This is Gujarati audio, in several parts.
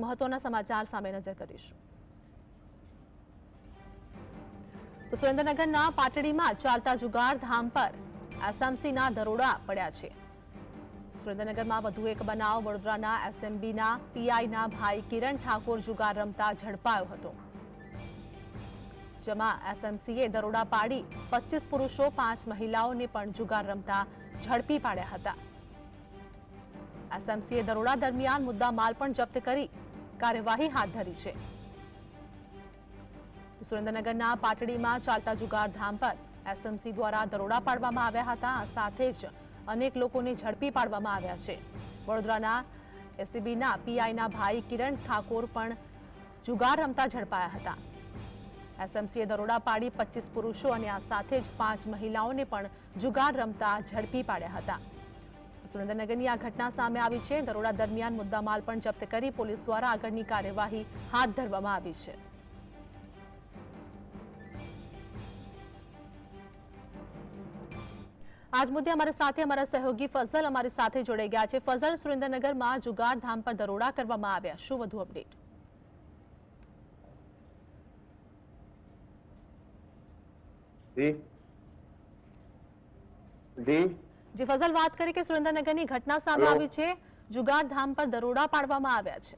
મહત્વના સમાચાર સામે નજર કરીશું. તો સુરેન્દ્રનગરના પાટડીમાં ચાલતા જુગાર ધામ પર એસએમસીના દરોડા પડ્યા છે. સુરેન્દ્રનગરમાં વધુ એક બનાવ વડોદરાના એસએમબીના પીઆઈના ભાઈ કિરણ ઠાકોર જુગાર રમતા ઝડપાયો હતો. જેમાં એસએમસીએ દરોડા પાડી પચીસ પુરુષો, પાંચ મહિલાઓને પણ જુગાર રમતા ઝડપી પાડ્યા હતા. એસએમસીએ દરોડા દરમિયાન મુદ્દા માલ પણ જપ્ત કરી કાર્યવાહી હાથ ધરી છે. સુરેન્દ્રનગરના પાટડીમાં ચાલતા જુગાર ધામ પર એસએમસી દ્વારા દરોડા પાડવામાં આવ્યા હતા. સાથે જ અનેક લોકોને ઝડપી પાડવામાં આવ્યા છે. વડોદરાના એસીબીના પીઆઈના ભાઈ કિરણ ઠાકોર પણ જુગાર રમતા ઝડપાયા હતા. એસએમસીએ દરોડા પાડી પચીસ પુરુષો અને આ સાથે જ પાંચ મહિલાઓને પણ જુગાર રમતા ઝડપી પાડ્યા હતા. સુરેન્દ્રનગરની આ ઘટના સામે આવી છે. દરોડા દરમિયાન મુદ્દામાલ પણ જપ્ત કરી પોલીસ દ્વારા આગળની કાર્યવાહી હાથ ધરવામાં આવી છે. આજ મુદ્દે અમારા સાથે અમારા સહયોગી ફઝલ અમારી સાથે જોડાઈ ગયા છે. ફઝલ, સુરેન્દ્રનગરમાં જુગાર ધામ પર દરોડા કરવામાં આવ્યા. શું વધુ અપડેટ? જી. જી. જે ફઝલ વાત કરી કે સુરેન્દ્રનગરની ઘટના સામે આવી છે જુગાર ધામ પર દરોડા પાડવામાં આવ્યા છે.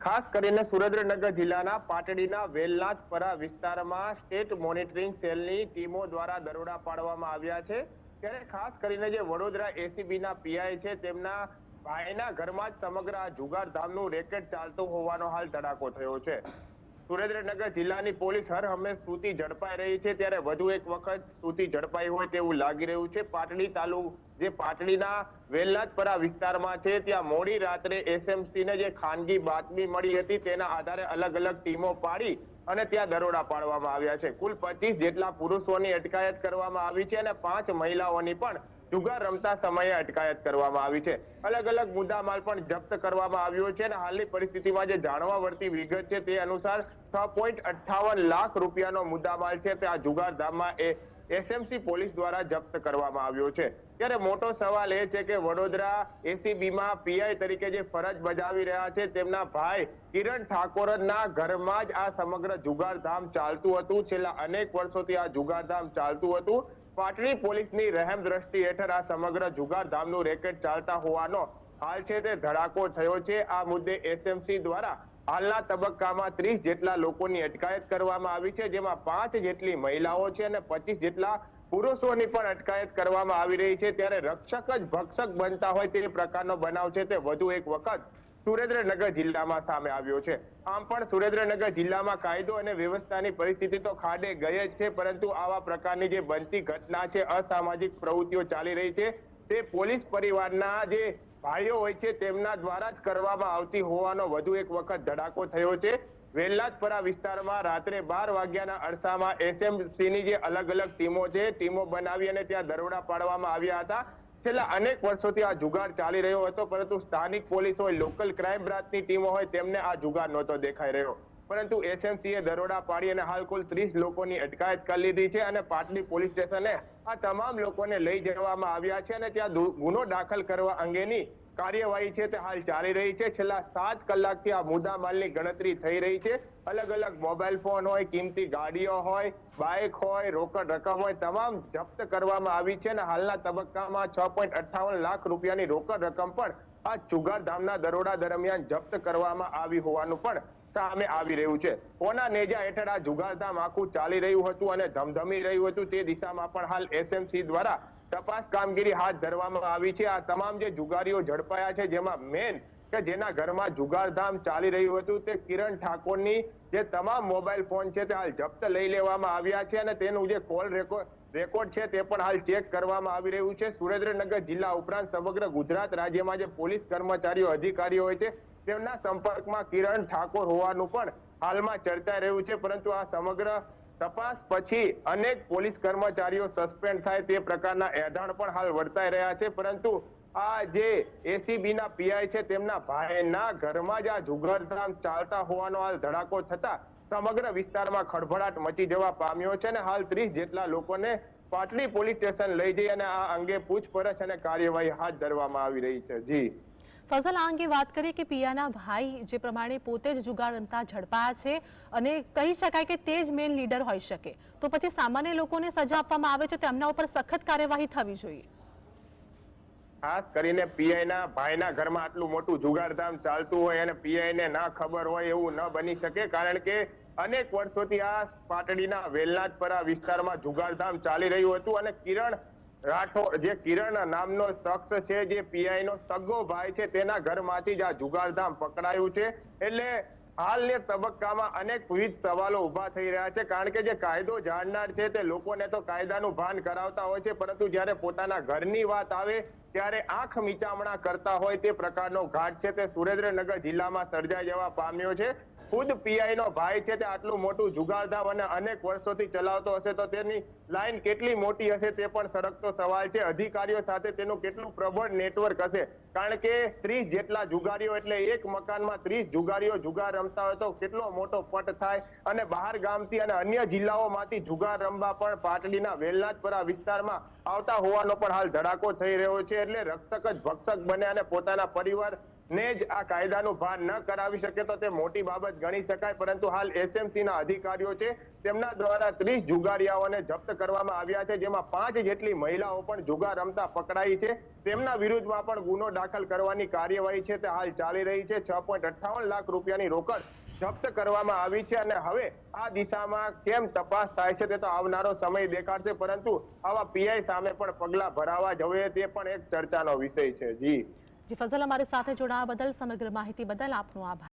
ખાસ કરીને સુરેન્દ્રનગર જિલ્લાના પાટડીના વેલનાથપરા વિસ્તારમાં સ્ટેટ મોનિટરિંગ સેલની ટીમો દ્વારા દરોડા પાડવામાં આવ્યા છે. ત્યારે ખાસ કરીને જે વડોદરા એસીબીના પીઆઈ છે તેમના ભાઈના ઘરમાં જ સમગ્ર આ જુગાર ધામનું રેકેટ ચાલતું હોવાનો હાલ ધડાકો થયો છે. સુરેન્દ્રનગર જિલ્લાની પોલીસ હર હંમેશ સૂતી ઝડપાઈ રહી છે. ત્યારે વધુ એક વખત સૂતી ઝડપાઈ હોય તેવું લાગી રહ્યું છે. પાટડી તાલુક, જે પાટડીના વેલનાથપરા વિસ્તારમાં છે, ત્યાં મોડી રાત્રે એસએમસી ને જે ખાનગી બાતમી મળી હતી, તેના આધારે અલગ અલગ ટીમો પાડી અને ત્યાં દરોડા પાડવામાં આવ્યા છે. કુલ પચીસ જેટલા પુરુષોની અટકાયત કરવામાં આવી છે અને પાંચ મહિલાઓની પણ જુગાર રમતા સમયે અટકાયત કરવામાં આવી છે. અલગ અલગ મુદ્દામાલ પણ જપ્ત કરવામાં આવ્યો છે અને હાલની પરિસ્થિતિમાં જે જાણવા વળતી વિગત છે તે અનુસાર છ પોઈન્ટ અઠ્ઠાવન લાખ રૂપિયાનો મુદ્દામાલ છે તે આ જુગાર ધામમાં એ એસએમસી પોલીસ દ્વારા જપ્ત કરવામાં આવ્યો છે. ત્યારે મોટો સવાલ એ છે કે વડોદરા એસીબીમાં પીઆઈ તરીકે જે ફરજ બજાવી રહ્યા છે તેમના ભાઈ કિરણ ઠાકોરના ઘરમાં જ આ સમગ્ર જુગારધામ ચાલતું હતું. છેલ્લા અનેક વર્ષોથી આ જુગારધામ ચાલતું હતું. પાટડી પોલીસની રહેમ દ્રષ્ટિ હેઠળ આ સમગ્ર જુગાર ધામનું રેકેટ ચાલતા હોવાનો હાલ છે તે ધડાકો થયો છે. આ મુદ્દે એસએમસી દ્વારા હાલના તબક્કામાં ત્રીસ જેટલા લોકોની અટકાયત કરવામાં આવી છે, જેમાં પાંચ જેટલી મહિલાઓ છે અને પચીસ જેટલા પુરુષોની પણ અટકાયત કરવામાં આવી રહી છે. ત્યારે રક્ષક જ ભક્ષક બનતા હોય તે પ્રકારનો બનાવ છે. તે વધુ એક વખત સુરેન્દ્રનગર જિલ્લામાં સામે આવ્યો છે. આમ પણ સુરેન્દ્રનગર જિલ્લામાં કાયદો અને વ્યવસ્થાની પરિસ્થિતિ તો ખાડે ગઈ છે, પરંતુ આવા પ્રકારની જે બનતી ઘટના છે, અસામાજિક પ્રવૃત્તિઓ ચાલી રહી છે, તે પોલીસ પરિવારના જે ભાઈઓ હોય છે, તેમના દ્વારા જ કરવામાં આવતી હોવાનો વધુ એક વખત ધડાકો થયો છે. વેલ્લાજપરા વિસ્તારમાં રાત્રે બાર વાગ્યાના અરસામાં એસએમસીની જે અલગ અલગ ટીમો છે, ટીમો બનાવી અને ત્યાં દરોડા પાડવામાં આવ્યા હતા. છેલ્લા અનેક વર્ષોથી આ જુગાર ચાલી રહ્યો હતો, પરંતુ સ્થાનિક પોલીસ હોય, લોકલ ક્રાઇમ બ્રાન્ચની ટીમો હોય, તેમને આ જુગાર નહોતો દેખાઈ રહ્યો. પરંતુ એસએમસીએ દરોડા પાડી અને હાલ કુલ ત્રીસ લોકોની અટકાયત કરી લીધી છે અને પાટલી પોલીસ સ્ટેશને આ તમામ લોકોને લઈ જવામાં આવ્યા છે અને ત્યાં ગુનો દાખલ કરવા અંગેની કાર્યવાહી છે તે હાલ ચાલી રહી છે. છેલ્લા સાત કલાકથી આ મુદ્દા માલની ગણતરી થઈ રહી છે. અલગ અલગ મોબાઈલ ફોન હોય, કિંમતી ગાડીઓ હોય, બાઇક હોય, રોકડ રકમ હોય, તમામ જપ્ત કરવામાં આવી છે અને હાલના તબક્કામાં છ પોઈન્ટ અઠ્ઠાવન લાખ રૂપિયાની રોકડ રકમ પણ આ જુગાર ધામના દરોડા દરમિયાન જપ્ત કરવામાં આવી હોવાનું પણ સામે આવી રહ્યું છે. કોના નેજા હેઠળ આ જુગારધામ આખું ચાલી રહ્યું હતું અને ધમધમી રહ્યું હતું તે દિશામાં પણ હાલ એસએમસી દ્વારા તપાસ કામગીરી હાથ ધરવામાં આવી છે. આ તમામ જે જુગારીઓ ઝડપાયા છે, જેમાં મેન કે જેના ઘરમાં જુગારધામ ચાલી રહ્યું હતું, તે કિરણ ઠાકોરની જે તમામ મોબાઈલ ફોન છે તે હાલ જપ્ત લઈ લેવામાં આવ્યા છે અને તેનું જે કોલ રેકોર્ડ રેકોર્ડ છે તે પણ હાલ ચેક કરવામાં આવી રહ્યું છે. સુરેન્દ્રનગર જિલ્લા ઉપરાંત સમગ્ર ગુજરાત રાજ્યમાં જે પોલીસ કર્મચારીઓ, અધિકારીઓ હોય છે, તેમના સંપર્કમાં કિરણ ઠાકોર હોવાનું પણ હાલમાં ચર્ચાઈ રહ્યું છે. પરંતુ આ સમગ્ર તપાસ પછી અનેક પોલીસ કર્મચારીઓ સસ્પેન્ડ થાય તે પ્રકારના એધાણ પણ હાલ વર્તાઈ રહ્યા છે. પરંતુ આ જે એસીબી ના પીઆઈ છે, તેમના ભાઈના ઘરમાં જ આ જુગારધામ ચાલતા હોવાનો હાલ ધડાકો થતા સમગ્ર વિસ્તારમાં ખળભળાટ મચી જવા પામ્યો છે અને હાલ ત્રીસ જેટલા લોકોને પાટડી પોલીસ સ્ટેશન લઈ જઈ અને આ અંગે પૂછપરછ અને કાર્યવાહી હાથ ધરવામાં આવી રહી છે. જી. ફઝલ, આ અંગે વાત કરીએ કે પિયાના ભાઈ જે પ્રમાણે પોતે જ જુગાર રમતા ઝડપાયા છે અને કહી શકાય કે તે જ મેઇન લીડર હોઈ શકે. તો પછી સામાન્ય લોકોને સજા આપવામાં આવે છે તેમના ઉપર સખત કાર્યવાહી થવી જોઈએ. ખાસ કરીને પીઆઈ ના ભાઈના ઘરમાં આટલું મોટું જુગારધામ ચાલતું હોય અને પીઆઈ ને ના ખબર હોય એવું ન બની શકે, કારણ કે અનેક વર્ષોથી આ પાટડીના વેલનાથપરા વિસ્તારમાં જુગારધામ ચાલી રહ્યું હતું અને કિરણ રાઠોડ, જે કિરણ નામનો શખ્સ છે, જે પીઆઈ નો સગો ભાઈ છે, તેના ઘરમાંથી જ આ જુગારધામ પકડાયું છે. એટલે હાલને તબક્કામાં અનેક વિવિધ સવાલો ઊભા થઈ રહ્યા છે. કારણ કે જે કાયદો જાણનાર છે, તે લોકોને તો કાયદાનું ભાન કરાવતા હોય છે, પરંતુ જ્યારે પોતાના ઘરની વાત આવે, ત્યારે આંખ મીચામણા કરતા હોય તે પ્રકારનો ઘાટ છે. તે સુરેન્દ્રનગર જિલ્લામાં સર્જાઈ જવા પામ્યો છે. ખુદ પીઆઈ નો ભાઈ છે તે આટલું મોટું જુગારધામ અને અનેક વર્ષોથી ચલાવતો હશે તો તેની લાઈન કેટલી મોટી હશે તે પણ સરકતો સવાલ છે. અધિકારીઓ સાથે તેનું કેટલું પ્રબળ નેટવર્ક હશે? કારણ કે ત્રીસ જેટલા જુગારીઓ એટલે એક મકાનમાં ત્રીસ જુગારીઓ જુગાર રમતા હોય તો કેટલો મોટો પટ થાય? અને બહાર ગામથી અને અન્ય જિલ્લાઓમાંથી જુગાર રમવા પણ પાટડીના વેલનાથપરા વિસ્તારમાં આવતા હોવાનો પણ હાલ ધડાકો થઈ રહ્યો છે. એટલે રક્ષક જ ભક્ષક બને અને પોતાના પરિવાર ને જ આ કાયદાનું ભાન ન કરાવી શકે તો તે મોટી બાબત ગણી શકાય, પરંતુ હાલ એસએમસી ના અધિકારીઓ છે, તેમના દ્વારા ત્રીસ જુગારિયાઓને જપ્ત કરવામાં આવ્યા છે, જેમાં પાંચ જેટલી મહિલાઓ પણ જુગાર રમતા પકડાઈ છે. તેમના વિરુદ્ધમાં પણ ગુનો દાખલ કરવાની કાર્યવાહી છે, તે હાલ ચાલી રહી છે. છ પોઈન્ટ અઠ્ઠાવન લાખ રૂપિયાની રોકડ જપ્ત કરવામાં આવી છે અને હવે આ દિશામાં કેમ તપાસ થાય છે તે તો આવનારો સમય દેખાડશે, પરંતુ આવા પીઆઈ સામે પણ પગલા ભરાવા જોઈએ, તે પણ એક ચર્ચાનો વિષય છે. જી. જી ફઝલ અમારી સાથે જોડાવા બદલ સમગ્ર માહિતી બદલ આપનો આભાર.